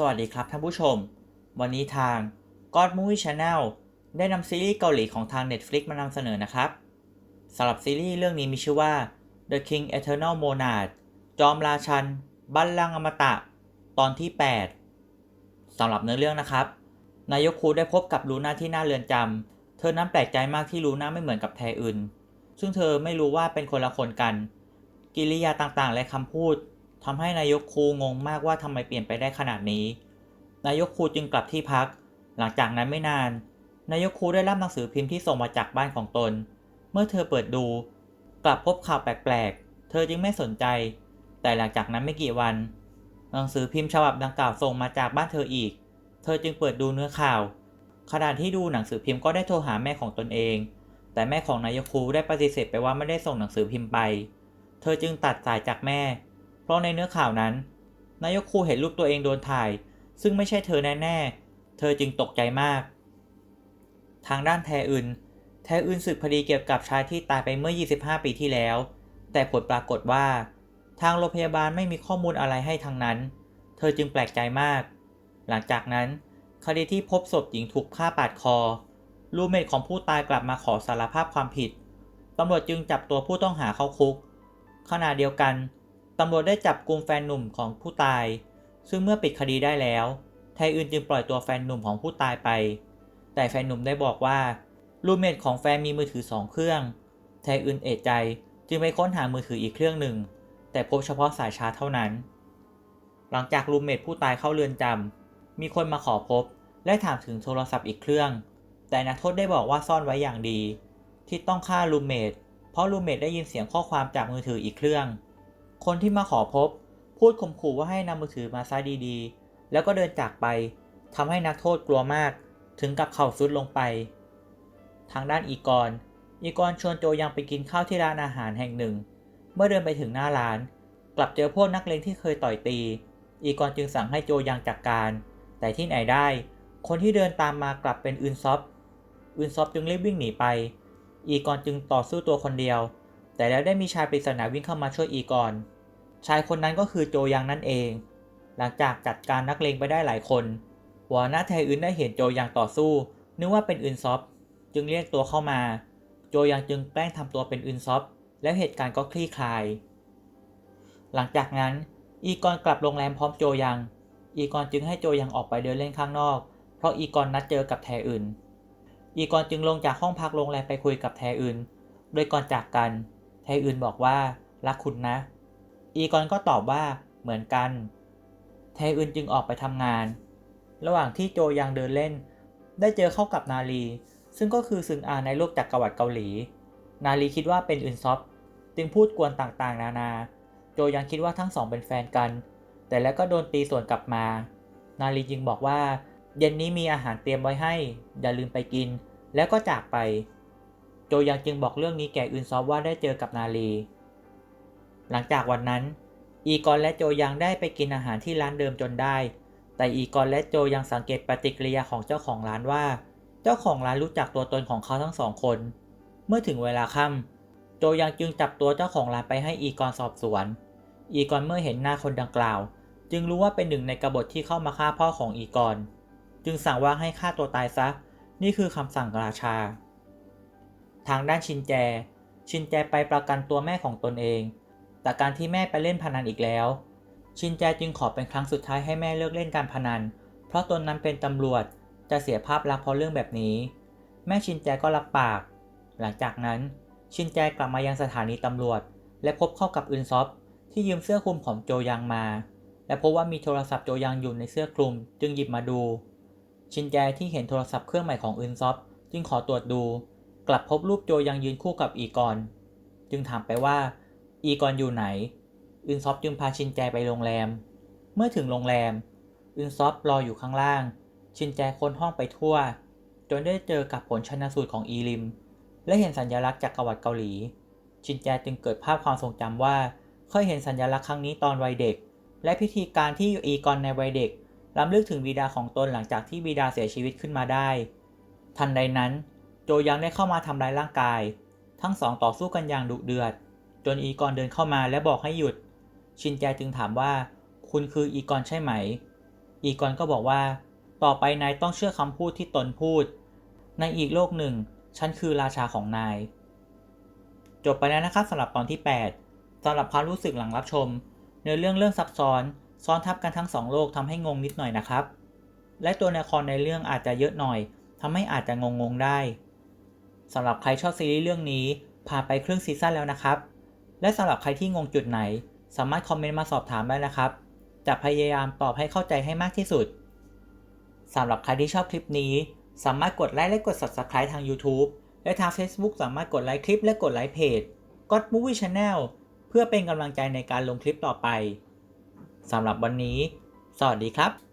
สวัสดีครับท่านผู้ชม วันนี้ทาง God Movie Channel ได้นำซีรีส์เกาหลีของทาง Netflix มานำเสนอนะครับสำหรับซีรีส์เรื่องนี้มีชื่อว่า The King Eternal Monarch จอมราชัน บัลลังก์อมตะ ตอนที่ 8สำหรับเนื้อเรื่องนะครับ นายกคูได้พบกับลูน่าที่หน้าเรือนจำเธอนั้นแปลกใจมากที่ลูน่าไม่เหมือนกับแทอื่นซึ่งเธอไม่รู้ว่าเป็นคนละคนกัน กิริยาต่างๆ และคำพูด ทำให้นายกคูงงมากว่าทำไมเปลี่ยนไปได้ขนาดนี้ นายกคูจึงกลับที่พัก หลังจากนั้นไม่นาน นายกคูได้รับหนังสือพิมพ์ที่ส่งมาจากบ้านของตน เมื่อเธอเปิดดู กลับพบข่าวแปลกๆ เธอจึงไม่สนใจ แต่หลังจากนั้นไม่กี่วัน หนังสือพิมพ์ฉบับดังกล่าวส่งมาจากบ้านเธออีก เธอจึงเปิดดูเนื้อข่าว ขณะที่ดูหนังสือพิมพ์ก็ได้โทรหาแม่ของตนเอง แต่แม่ของนายกคูได้ปฏิเสธไปว่าไม่ได้ส่งหนังสือพิมพ์ไป เธอจึงตัดสายจากแม่ เพราะในเนื้อข่าวนั้น นายกคูเห็นรูปตัวเองโดนถ่าย ซึ่งไม่ใช่เธอแน่ๆ เธอจึงตกใจมาก ทางด้านแทอึน แทอึนสืบคดีเกี่ยวกับชายที่ตายไปเมื่อ 25 ปีที่แล้ว แต่ผลปรากฏว่า ทางโรงพยาบาลไม่มีข้อมูลอะไรให้ทางนั้น เธอจึงแปลกใจมาก หลังจากนั้น คดีที่พบศพหญิงถูกฆ่าปาดคอรูเมทของผู้ตายกลับมาขอสารภาพความผิดตำรวจจึงจับตัวผู้ต้องหาเข้าคุก ขณะเดียวกัน ตำรวจได้จับกลุ่มแฟนหนุ่มของผู้ตาย ซึ่งเมื่อปิดคดีได้แล้ว ไทยอื่นจึงปล่อยตัวแฟนหนุ่มของผู้ตายไป แต่แฟนหนุ่มได้บอกว่ารูมเมทของแฟนมีมือถือสองเครื่อง ไทยอื่นเอะใจจึงไปค้นหามือถืออีกเครื่องหนึ่ง แต่พบเฉพาะสายชาร์จเท่านั้น หลังจากรูมเมทผู้ตายเข้าเรือนจำมีคนมาขอพบ และถามถึงโทรศัพท์อีกเครื่อง แต่นักโทษได้บอกว่าซ่อนไว้อย่างดี ที่ต้องฆ่ารูมเมทเพราะรูมเมทได้ยินเสียงข้อความจากมือถืออีกเครื่อง คนที่มาขอพบ พูดข่มขู่ว่าให้นำมือถือมาซะดีๆ แล้วก็เดินจากไปทำให้นักโทษกลัวมาก ถึงกับเข่าซุดลงไป ทางด้านอีกรอีกรชวนโจยังไปกินข้าวที่ร้านอาหารแห่งหนึ่ง เมื่อเดินไปถึงหน้าร้าน กลับเจอพวกนักเลงที่เคยต่อยตี อีกรจึงสั่งให้โจยังจัดกการ แต่ที่ไหนได้ คนที่เดินตามมากลับเป็นอึนซอฟอึนซอฟจึงรีบวิ่งหนีไป อีกรจึงต่อสู้ตัวคนเดียว แต่แล้วได้มีชายปริศนาวิ่งเข้ามาช่วยอีกร ชายคนนั้นก็คือโจยังนั่นเอง หลังจากจัดการนักเลงไปได้หลายคน หัวหน้าไทยอึนได้เห็นโจยังต่อสู้ นึกว่าเป็นอึนซอฟจึงเรียกตัวเข้ามา โจยังจึงแกล้งทำตัวเป็นอึนซอฟแล้วเหตุการณ์ก็คลี่คลาย หลังจากนั้น อีกรกลับโรงแรมพร้อมโจยัง อีกรจึงให้โจยังออกไปเดินเล่นข้างนอก เพราะอีกรนัดเจอกับแทอื่น อีกรจึงลงจากห้องพักโรงแรมไปคุยกับแทอื่น โดยก่อนจากกัน แทอื่นบอกว่ารักคุณนะ อีกรก็ตอบว่าเหมือนกันแทอื่นจึงออกไปทำงาน ระหว่างที่โจยังเดินเล่น ได้เจอเข้ากับนาลี ซึ่งก็คือซึงอาในโลกจักรวรรดิเกาหลี นาลีคิดว่าเป็นอึนซอฟจึงพูดกวนต่างๆ นานา โจยังคิดว่าทั้งสองเป็นแฟนกัน แต่แล้วก็โดนตีส่วนกลับมา นาลีจึงบอกว่า เย็นนี้มีอาหารเตรียมไว้ให้ อย่าลืมไปกิน แล้วก็จากไป โจยังจึงบอกเรื่องนี้แก่อึนซอฟว่าได้เจอกับนาลี หลังจากวันนั้น อีกอนและโจยังได้ไปกินอาหารที่ร้านเดิมจนได้ แต่อีกอนและโจยังสังเกตปฏิกิริยาของเจ้าของร้านว่า เจ้าของร้านรู้จักตัวตนของเขาทั้งสองคน เมื่อถึงเวลาค่ำโจยังจึงจับตัวเจ้าของร้านไปให้อีกอนสอบสวน อีกอนเมื่อเห็นหน้าคนดังกล่าว จึงรู้ว่าเป็นหนึ่งในกบฏที่เข้ามาฆ่าพ่อของอีกอน จึงสั่งว่าให้ฆ่าตัวตายซะ นี่คือคำสั่งราชา ทางด้านชินแจ ชินแจไปประกันตัวแม่ของตนเอง แต่การที่แม่ไปเล่นพนันอีกแล้ว ชินแจจึงขอเป็นครั้งสุดท้ายให้แม่เลิกเล่นการพนัน เพราะตนนั้นเป็นตำรวจจะเสียภาพลักษณ์เพราะเรื่องแบบนี้ แม่ชินแจก็รับปาก หลังจากนั้น ชินแจกลับมายังสถานีตำรวจ และพบเข้ากับอึนซอฟที่ยืมเสื้อคลุมของโจยังมา และพบว่ามีโทรศัพท์โจยังอยู่ในเสื้อคลุม จึงหยิบมาดู ชินแจที่เห็นโทรศัพท์เครื่องใหม่ของอึนซอฟจึงขอตรวจดู กลับพบรูปโจยังยืนคู่กับอีกอน จึงถามไปว่า อีกอนอยู่ไหน อึนซอฟจึงพาชินแจไปโรงแรม เมื่อถึงโรงแรม อึนซอฟรออยู่ข้างล่าง ชินแจค้นห้องไปทั่ว จนได้เจอกับผลชนสูตรของอีลิม และเห็นสัญลักษณ์จากกวัดเกาหลี ชินแจจึงเกิดภาพความทรงจำว่าเคยเห็นสัญลักษณ์ครั้งนี้ตอนวัยเด็ก และพิธีการที่อีกอนในวัยเด็กล้ำลึกถึงบิดาของตนหลังจากที่บิดาเสียชีวิตขึ้นมาได้ ทันใดนั้น โจยังได้เข้ามาทำร้ายร่างกาย ทั้งสองต่อสู้กันอย่างดุเดือด จนอีกอนเดินเข้ามาและบอกให้หยุด ชินแจจึงถามว่า คุณคืออีกอนใช่ไหม อีกอนก็บอกว่า ต่อไปนายต้องเชื่อคำพูดที่ตนพูด ในอีกโลกหนึ่ง ฉันคือราชาของนาย จบไปแล้วนะครับสำหรับตอนที่ 8สำหรับความรู้สึกหลังรับชม เนื้อเรื่องเรื่องซับซ้อน ซ้อนทับกันทั้งสองโลกทำให้งงนิดหน่อยนะครับ และตัวละครในเรื่องอาจจะเยอะหน่อยทำให้อาจจะงงงได้สำหรับใครชอบซีรีส์เรื่องนี้ผ่านไปครึ่งซีซั่นแล้วนะครับ และสำหรับใครที่งงจุดไหน สามารถคอมเมนต์มาสอบถามได้นะครับ จะพยายามตอบให้เข้าใจให้มากที่สุดสำหรับใครที่ชอบคลิปนี้ สามารถกดไลค์และกด Subscribe ทาง YouTube และทาง Facebook สามารถกดไลค์คลิปและกดไลค์เพจ God Movie Channel เพื่อเป็นกำลังใจในการลงคลิปต่อไปสำหรับวันนี้ สวัสดีครับ